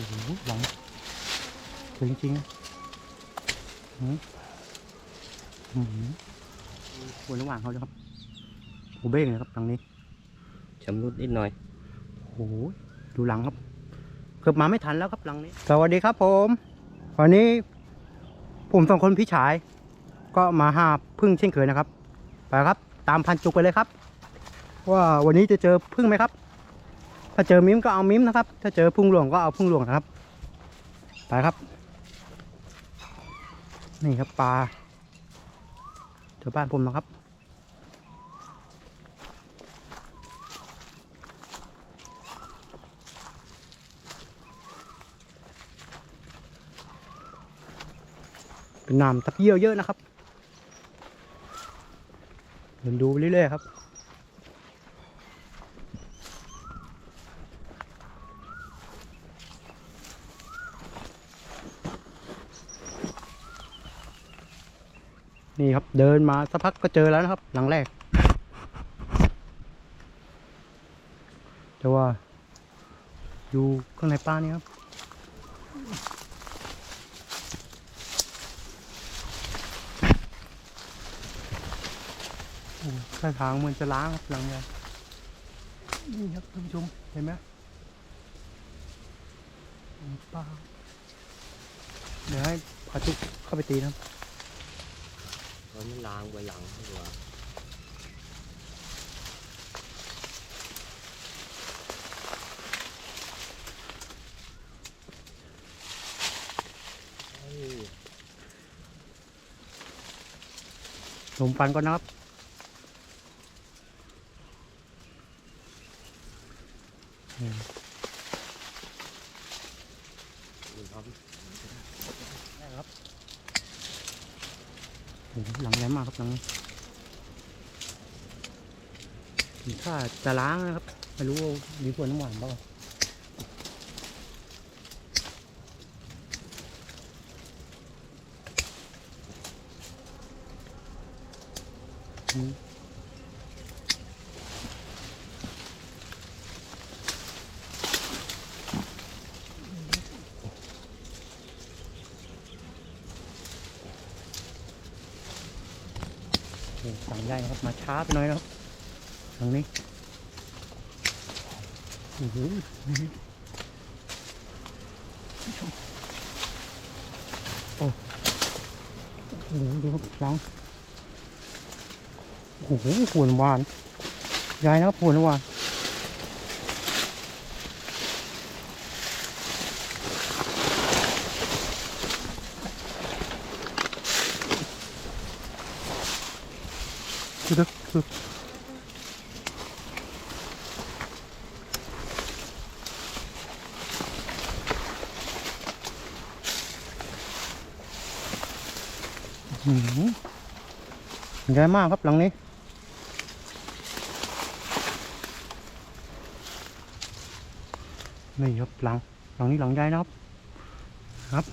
อ้โหหลังสวยจริงๆนะอืมอืมโอ้ยระหว่างเขาเลยครับโอ้เบ้งเลยครับหลังนี้ชำรุดนิดหน่อย โอ้โหดูหลังครับ เกือบมาไม่ทันแล้วครับหลังนี้ สวัสดีครับผม วันนี้ ผมสองคนพี่ชาย ก็มาหาพึ่งเช่นเคยนะครับ ไปครับ ตามพันจุกไปเลยครับ ว่าวันนี้จะเจอพึ่งไหมครับ ถ้าเจอมิ้มก็เอามิ้มนะครับ ถ้าเจอพึ่งหลวงก็เอาพึ่งหลวงนะครับ ไปครับ นี่ครับปลาเจอบ้านผมนะครับ เป็นน้ำตะเพียวเยอะนะครับเดินดูไปเรื่อยๆครับ นี่ครับเดินมาสักพักก็เจอแล้วนะครับ หลังแรกแต่ว่า อยู่ข้างในป้านี่ครับท่าทางเหมันจะล้างครับหลังเนี่ยนี่ครับท่านผู้ชมเห็นไหมปลาเดี๋ยวให้พาจุกเข้าไปตีนะครับ เพราะมันล้างไว้หลังตัวลมฟันก็นับอืม ดูครับ ได้ครับโอ้โหหลังใหญ่มากครับหลังนี้ถ้า จะล้างนะครับ ไม่รู้ว่ามีส่วนน้ำหวานเปล่าอืมโอ้โหหลังใหญ่นะครับ มาช้าไปหน่อยนะครับหลังนี้ โอ้โหโอ้โหดูครับหลังโอ้โหผวนวานใหญ่นะครับผวนหวานดูดิดูอื้อหือ ใหญ่มากครับหลังนี้ นี่ครับหลัง หลังนี้หลังใหญ่นะครับ ครับ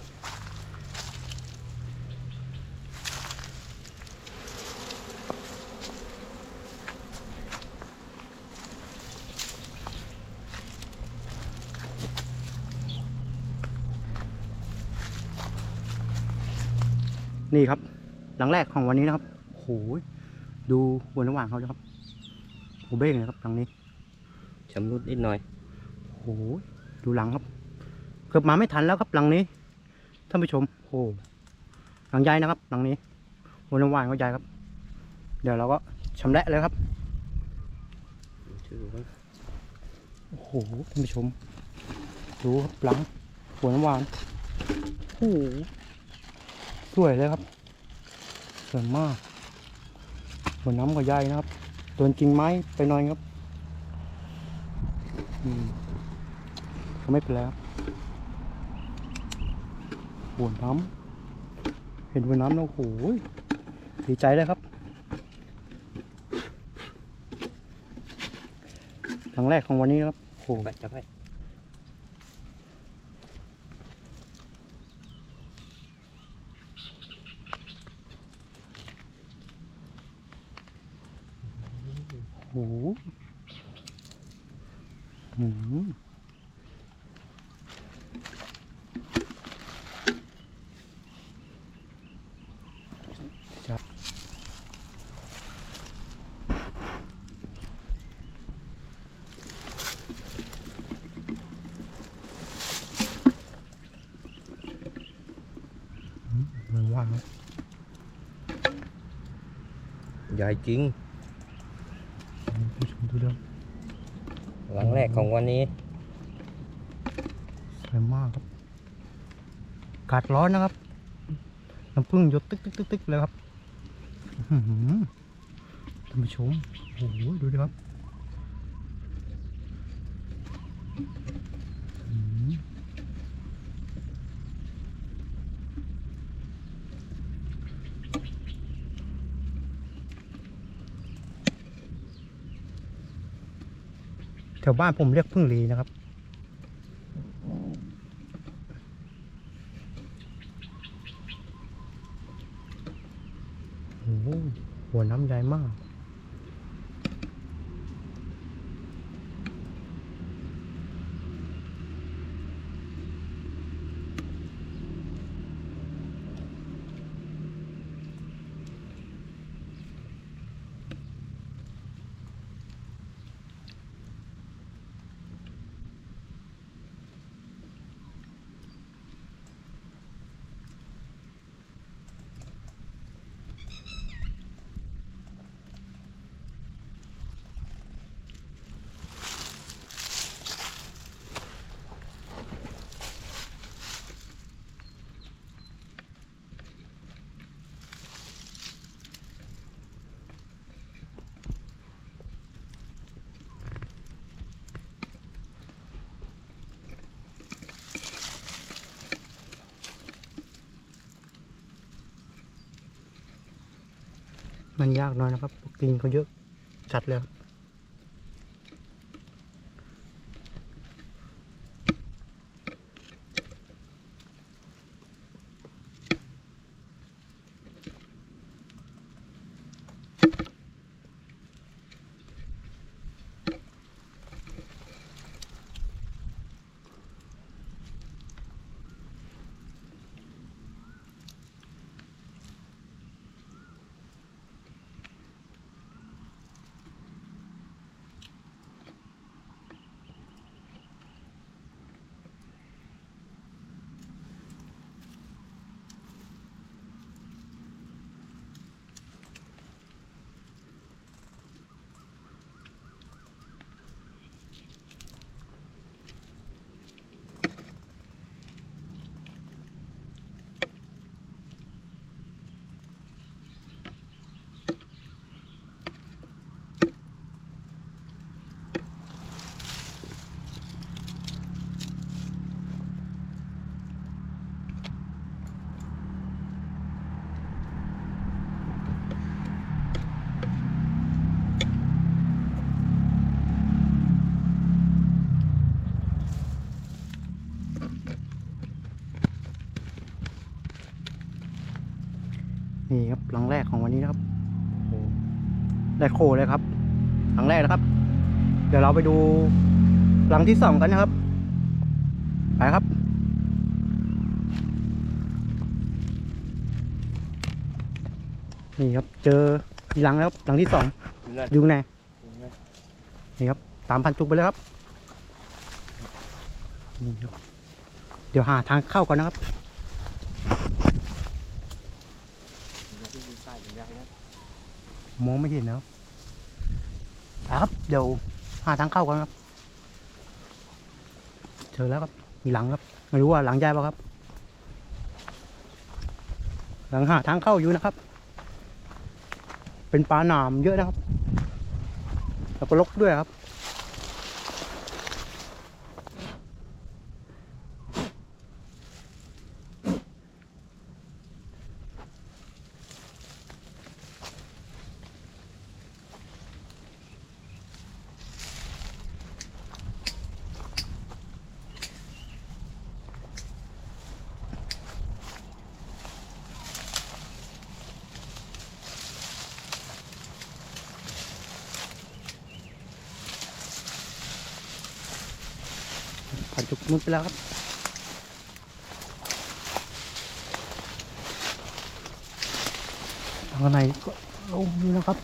นี่ครับ หลังแรกของวันนี้นะครับโอ้โหดูบนระหว่างเขาเลยครับโอ้เบ้งเลยครับหลังนี้ชำรุดนิดหน่อยโอ้โหดูหลังครับ เกือบมาไม่ทันแล้วครับหลังนี้ท่านผู้ชมโอ้โหหลังใหญ่นะครับ หลังนี้บนน้ำหวานก็ใหญ่ครับ เดี๋ยวเราก็ชำแหละเลยครับดูชื่อมันโอ้โหท่านผู้ชมดูครับหลังบนน้ำหวานโอ้โหสวยเลยครับ สวยมากบนน้ำก็ใหญ่นะครับโดนกิ่งไหมไปหน่อยครับก็ไม่เป็นไรครับบนน้ำเห็นบนน้ำแล้วโอ้โหดีใจเลยครับครั้งแรกของวันนี้ครับโอ้โห hú. Hú. Dài chiến. สวยมากครับกาศร้อนนะครับน้ำผึ้งหยดตึกตึกตึกตึกเลยครับท่านผู้ชมโอ้โหดูดิครับแถวบ้านผมเรียกพึ่งหลีนะครับ โอ้โหหัวน้ำใหญ่มาก มันยากหน่อยนะครับ กินเขาเยอะจัดเลย นี่ครับหลังแรกของวันนี้นะครับโอ้โหได้โคเลยครับ หลังแรกนะครับ เดี๋ยวเราไปดูหลังที่สองกันนะครับ ไปครับนี่ครับ เจออีกหลังแล้วครับหลังที่สองอยู่ไหนนี่ครับตามพันจุกไปเลยครับนี่ครับ เดี๋ยวหาทางเข้าก่อนนะครับ มองไม่เห็นนะครับครับ เดี๋ยวหาทางเข้ากันครับ เจอแล้วครับ มีหลังครับ ไม่รู้ว่าหลังใหญ่ปะครับ หลังหาทางเข้าอยู่นะครับ เป็นปลาหนามเยอะนะครับ แล้วก็ลกด้วยครับ ผ่านจุดนู้นไปแล้วครับทางในก็ลงอยู่แล้ครับ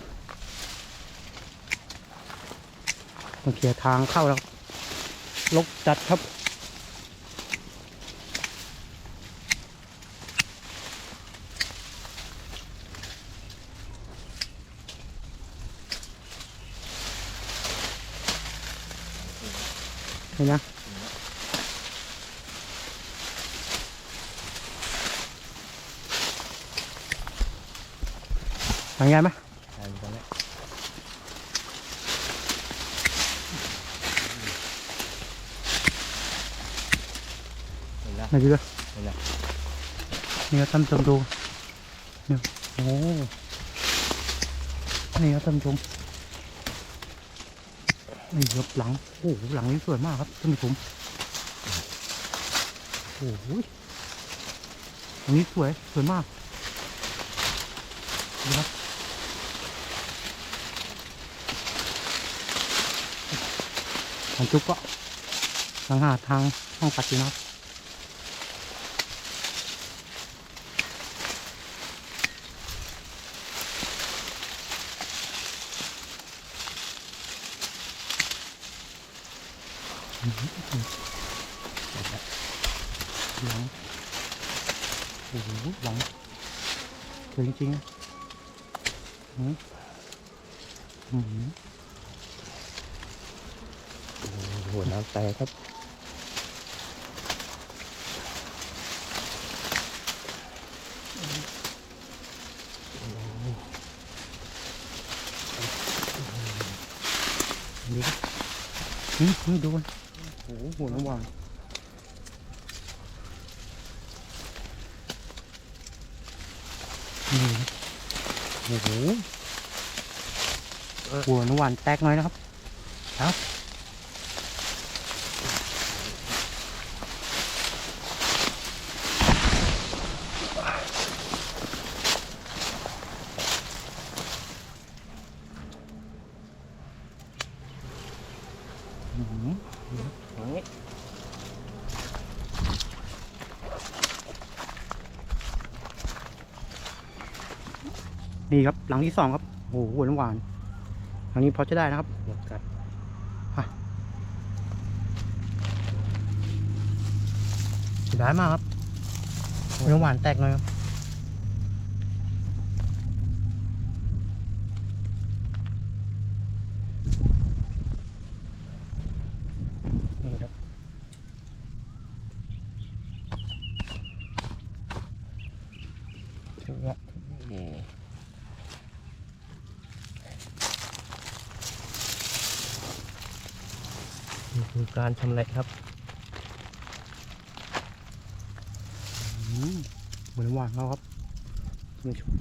มันเคลียร์ทางเข้าแล้วลกจัดครับเห็นไหม ใช่ตอนนี้เห็นแล้วไหนดูด้วยเห็นแล้วนี่ครับท่านผู้ชมดูเนี่ยโอ้นี่ครับท่านผู้ชมนี่ครับหลังโอ้โหหลังนี้สวยมากครับท่านผู้ชมโอ้โหหลังนี้สวยสวยมากดูครับ ทางจุ๊บก็ทางหาทางห้องปัดอยู่นะหลังโอ้โหหลังสวยจริงอืมอืม หัวน้ำแตกครับดีครับอืมนี่ดูมันโอ้โหหัวน้ำหวานนี่ครับโอ้โหหัวน้ำหวานแตกหน่อยนะครับเอา นี่ครับ หลังที่สองครับโอ้โหหัวน้ำหวานหลังนี้พอจะได้นะครับหมดกัดเสียดายมากครับหัวน้ำหวานแตกหน่อยครับนี่ครับ ถือว่านี่นี่คือ การชำแหละครับอืมหัวน้ำหวานเขาครับนี่ชม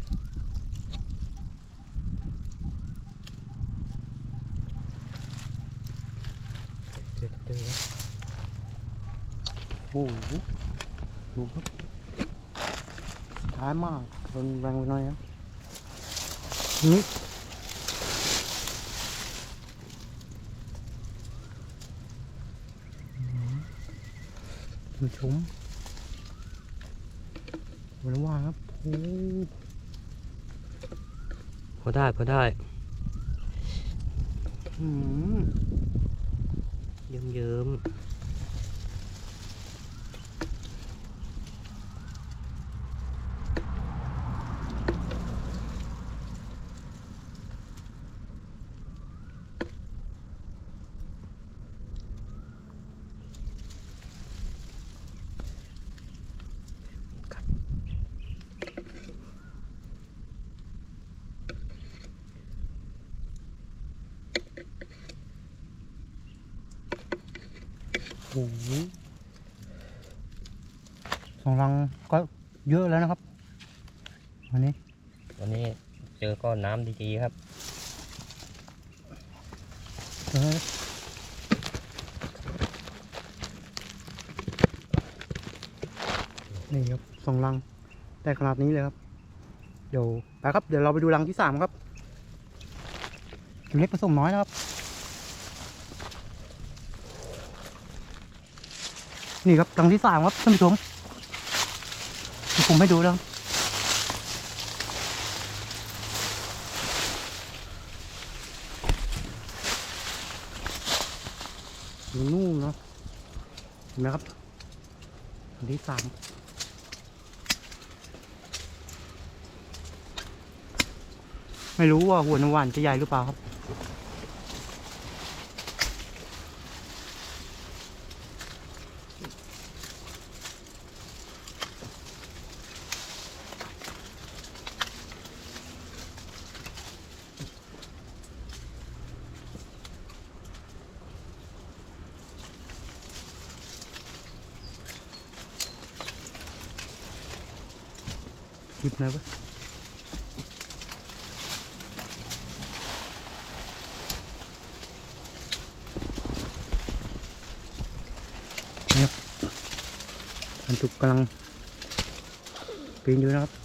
เจ็ดเดือนโอ้โหดูครับช้ายมากโดนแรงไปหน่อยครับนี่ มาชมหันว่างครับโอ้โหพอได้พอได้อืมเยิ้มเยิ้ม โอ้โหสองรังก็เยอะแล้วนะครับ วันนี้ วันนี้เจอก้อนน้ำดีๆครับเออนี่ครับสองรังได้ขนาดนี้เลยครับ เดี๋ยวไปครับ เดี๋ยวเราไปดูรังที่สามครับเล็กผสมน้อยนะครับ นี่ครับรังที่สามครับท่านผู้ชมผมให้ดูแล้วนู่นเนาะเห็นไหมครับรังที่สามไม่รู้ว่าหัวนวานจะใหญ่หรือเปล่าครับ หยิบหน่อยวะนี่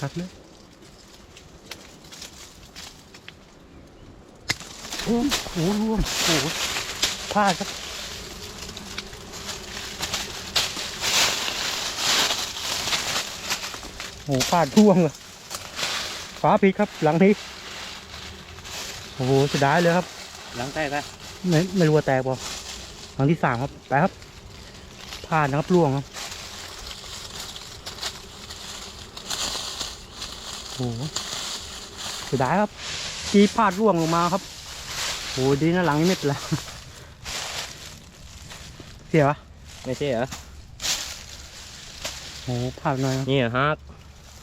ครับอันตุกกำลังปีนอยู่นะครับคัดเลยโอ้โหรวมโอ้โหพลาดครับโอ้โหพลาดร่วงเลยฟ้าผิดครับ หลังนี้โอ้โหเสียดายเลยครับ หลังแตกอะไม่ไม่รู้ว่าแตกป่ะหลังที่สามครับ ไปครับพลาดนะครับร่วงครับ โอ้โหเสียดายครับกีพลาดร่วงลงมาครับโอ้โหดีนะหลังนี้ไม่เป็นไรเสียปะไม่ใช่เหรอโอ้โหพลาดหน่อยครับนี่เหรอฮัก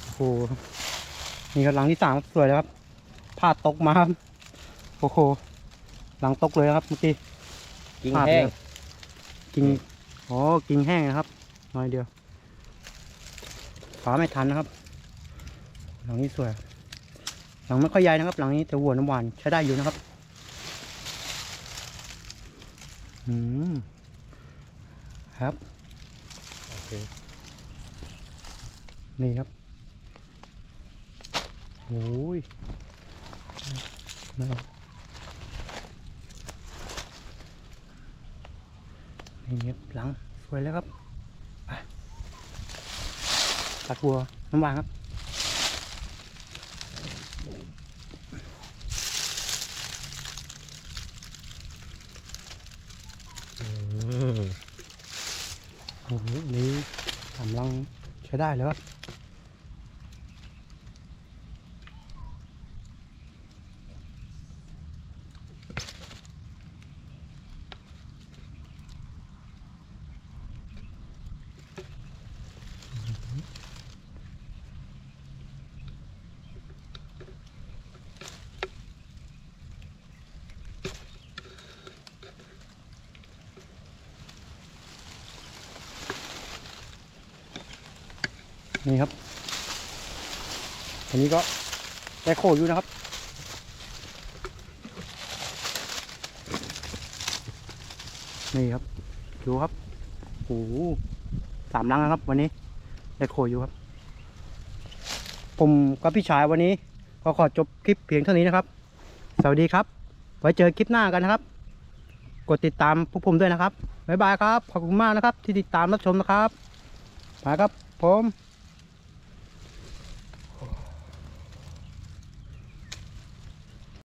โอ้โหนี่ก็หลังที่สามครับสวยแล้วครับพลาดตกมาครับโอ้โหหลังตกเลยครับเมื่อกี้กิ่งพลาดแห้งเลยกิ่งอ๋อกิ่งแห้งนะครับน้อยเดียวฝาไม่ทันนะครับ หลังนี้สวย หลังไม่ค่อยใหญ่นะครับ หลังนี้แต่วัวน้ำหวานใช้ได้อยู่นะครับอืมครับโอเคนี่ครับโอ้ยนะครับนี่ครับหลังสวยแล้วครับไปตัดวัวน้ำหวานครับ โอ้โหนี่กำลังใช้ได้เลยวครับ นี่ครับอันนี้ก็ได้โคอยู่นะครับ นี่ครับ ดูครับโอ้โหสามลังนะครับ วันนี้ได้โคอยู่ครับ ผมกับพี่ชายวันนี้ก็ขอจบคลิปเพียงเท่านี้นะครับ สวัสดีครับ ไว้เจอคลิปหน้ากันนะครับ กดติดตามพวกผมด้วยนะครับบ๊ายบายครับ ขอบคุณมากนะครับ ที่ติดตามรับชมนะครับไปครับผม